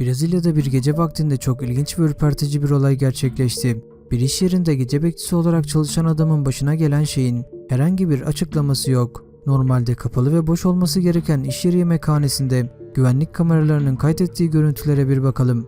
Brezilya'da bir gece vaktinde çok ilginç ve ürpertici bir olay gerçekleşti. Bir iş yerinde gece bekçisi olarak çalışan adamın başına gelen şeyin herhangi bir açıklaması yok. Normalde kapalı ve boş olması gereken iş yeri yemekhanesinde güvenlik kameralarının kaydettiği görüntülere bir bakalım.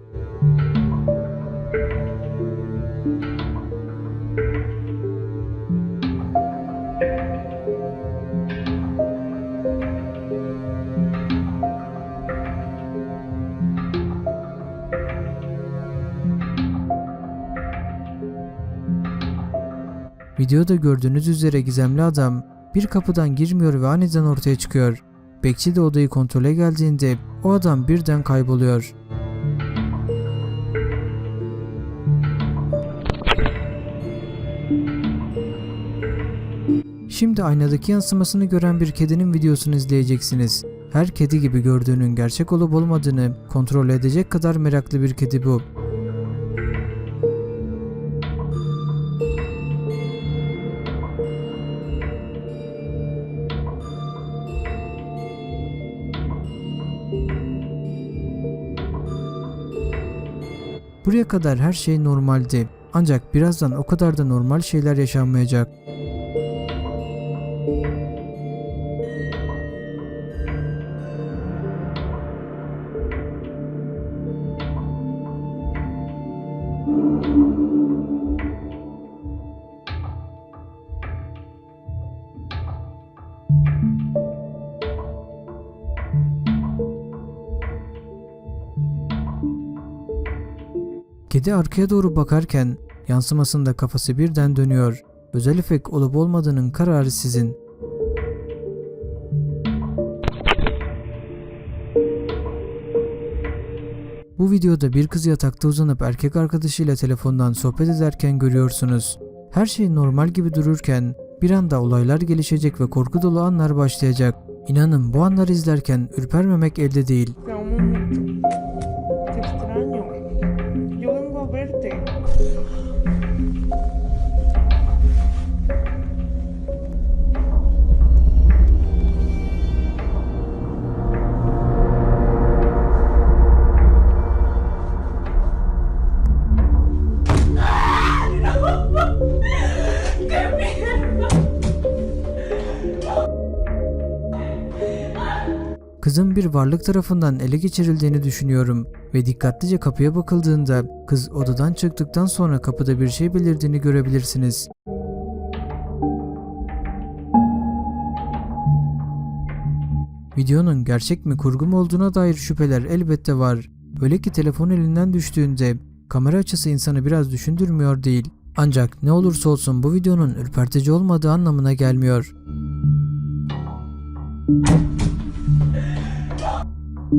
Videoda gördüğünüz üzere gizemli adam bir kapıdan girmiyor ve aniden ortaya çıkıyor. Bekçi de odayı kontrole geldiğinde o adam birden kayboluyor. Şimdi aynadaki yansımasını gören bir kedinin videosunu izleyeceksiniz. Her kedi gibi gördüğünün gerçek olup olmadığını kontrol edecek kadar meraklı bir kedi bu. Buraya kadar her şey normaldi. Ancak birazdan o kadar da normal şeyler yaşanmayacak. Kedi arkaya doğru bakarken yansımasında kafası birden dönüyor. Özel efekt olup olmadığının kararı sizin. Bu videoda bir kız yatakta uzanıp erkek arkadaşıyla telefondan sohbet ederken görüyorsunuz. Her şey normal gibi dururken bir anda olaylar gelişecek ve korku dolu anlar başlayacak. İnanın bu anları izlerken ürpermemek elde değil. Kızın bir varlık tarafından ele geçirildiğini düşünüyorum ve dikkatlice kapıya bakıldığında kız odadan çıktıktan sonra kapıda bir şey belirdiğini görebilirsiniz. Videonun gerçek mi kurgu mu olduğuna dair şüpheler elbette var. Öyle ki telefon elinden düştüğünde kamera açısı insanı biraz düşündürmüyor değil. Ancak ne olursa olsun bu videonun ürpertici olmadığı anlamına gelmiyor. Siz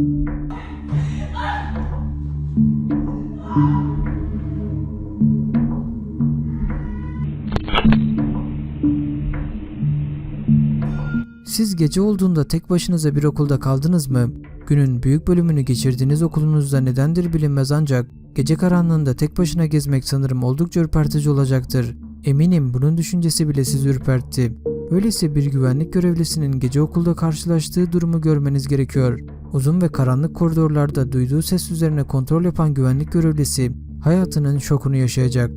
gece olduğunda tek başınıza bir okulda kaldınız mı? Günün büyük bölümünü geçirdiğiniz okulunuzda nedendir bilinmez ancak gece karanlığında tek başına gezmek sanırım oldukça ürpertici olacaktır. Eminim bunun düşüncesi bile sizi ürpertti. Öyleyse bir güvenlik görevlisinin gece okulda karşılaştığı durumu görmeniz gerekiyor. Uzun ve karanlık koridorlarda duyduğu ses üzerine kontrol yapan güvenlik görevlisi hayatının şokunu yaşayacak.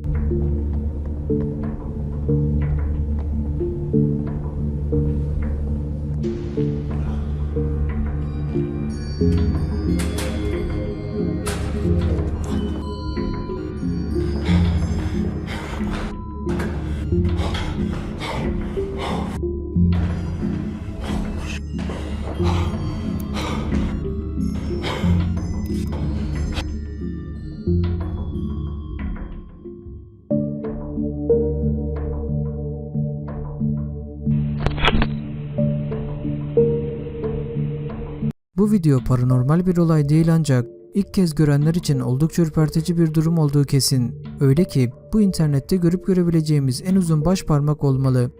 Video paranormal bir olay değil ancak ilk kez görenler için oldukça ürpertici bir durum olduğu kesin. Öyle ki bu internette görüp görebileceğimiz en uzun baş parmak olmalı.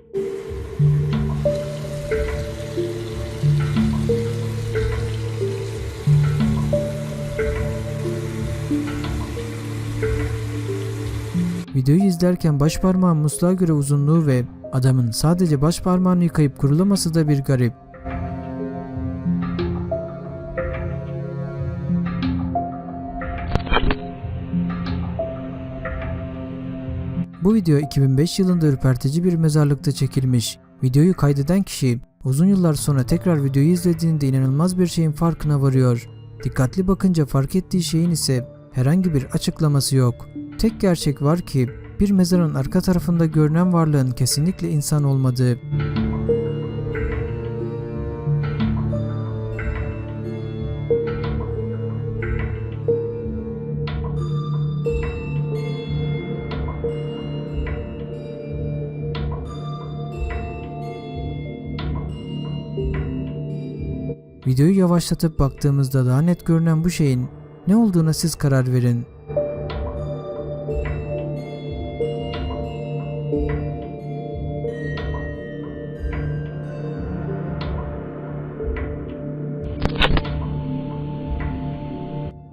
Videoyu izlerken baş parmağın musluğa göre uzunluğu ve adamın sadece baş parmağını yıkayıp kurulaması da bir garip. Video 2005 yılında ürpertici bir mezarlıkta çekilmiş. Videoyu kaydeden kişi uzun yıllar sonra tekrar videoyu izlediğinde inanılmaz bir şeyin farkına varıyor. Dikkatli bakınca fark ettiği şeyin ise herhangi bir açıklaması yok. Tek gerçek var ki bir mezarın arka tarafında görünen varlığın kesinlikle insan olmadığı. Videoyu yavaşlatıp baktığımızda daha net görünen bu şeyin ne olduğuna siz karar verin.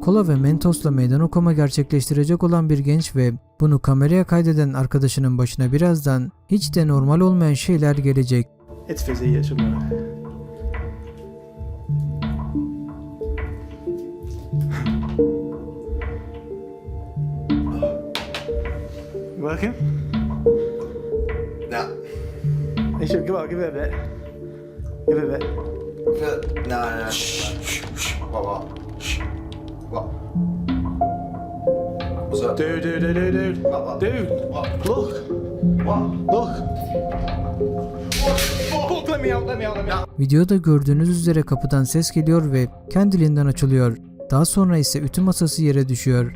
Kola ve Mentos'la meydan okuma gerçekleştirecek olan bir genç ve bunu kameraya kaydeden arkadaşının başına birazdan hiç de normal olmayan şeyler gelecek. Et Working? No. You should come on, give it a bit. Give it a bit. No, no, no. Shh, shh, shh. What, what? Shh. What? What's up? Dude, dude, dude, dude, dude. What, what? Dude, What? look, What? look. Fuck, let me out, let me out, let me out. Videoda gördüğünüz üzere kapıdan ses geliyor ve kendiliğinden açılıyor. Daha sonra ise ütü masası yere düşüyor.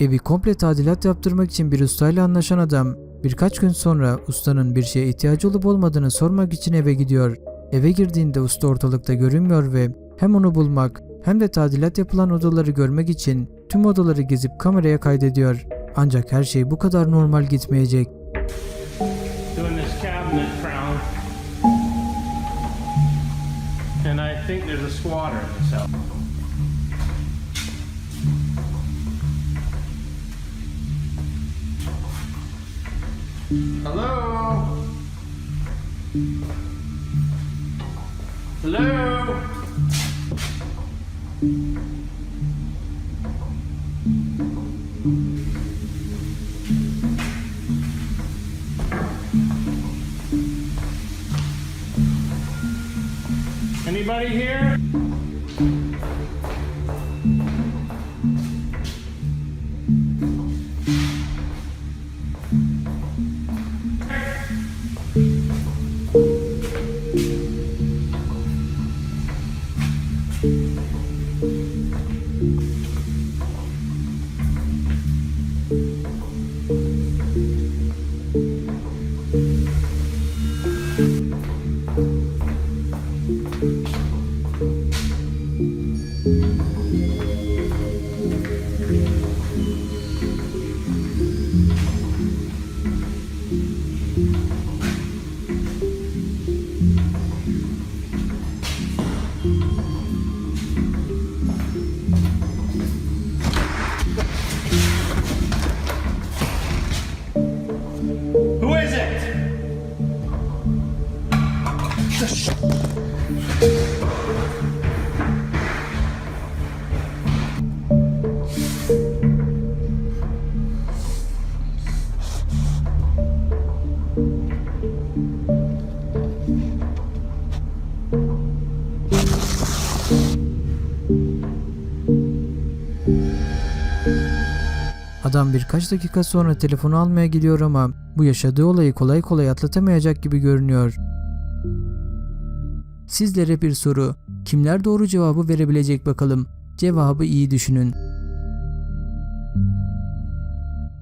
Evi komple tadilat yaptırmak için bir ustayla anlaşan adam birkaç gün sonra ustanın bir şeye ihtiyacı olup olmadığını sormak için eve gidiyor. Eve girdiğinde usta ortalıkta görünmüyor ve hem onu bulmak hem de tadilat yapılan odaları görmek için tüm odaları gezip kameraya kaydediyor. Ancak her şey bu kadar normal gitmeyecek. And I think there's a squatter in this house. Hello? Hello? Anybody here? Adam birkaç dakika sonra telefonu almaya gidiyor ama bu yaşadığı olayı kolay kolay atlatamayacak gibi görünüyor. Sizlere bir soru. Kimler doğru cevabı verebilecek bakalım? Cevabı iyi düşünün.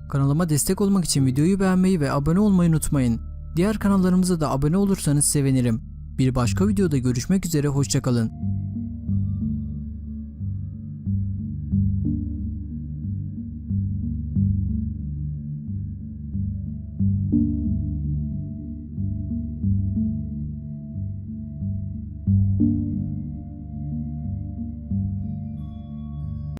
Kanalıma destek olmak için videoyu beğenmeyi ve abone olmayı unutmayın. Diğer kanallarımıza da abone olursanız sevinirim. Bir başka videoda görüşmek üzere hoşçakalın.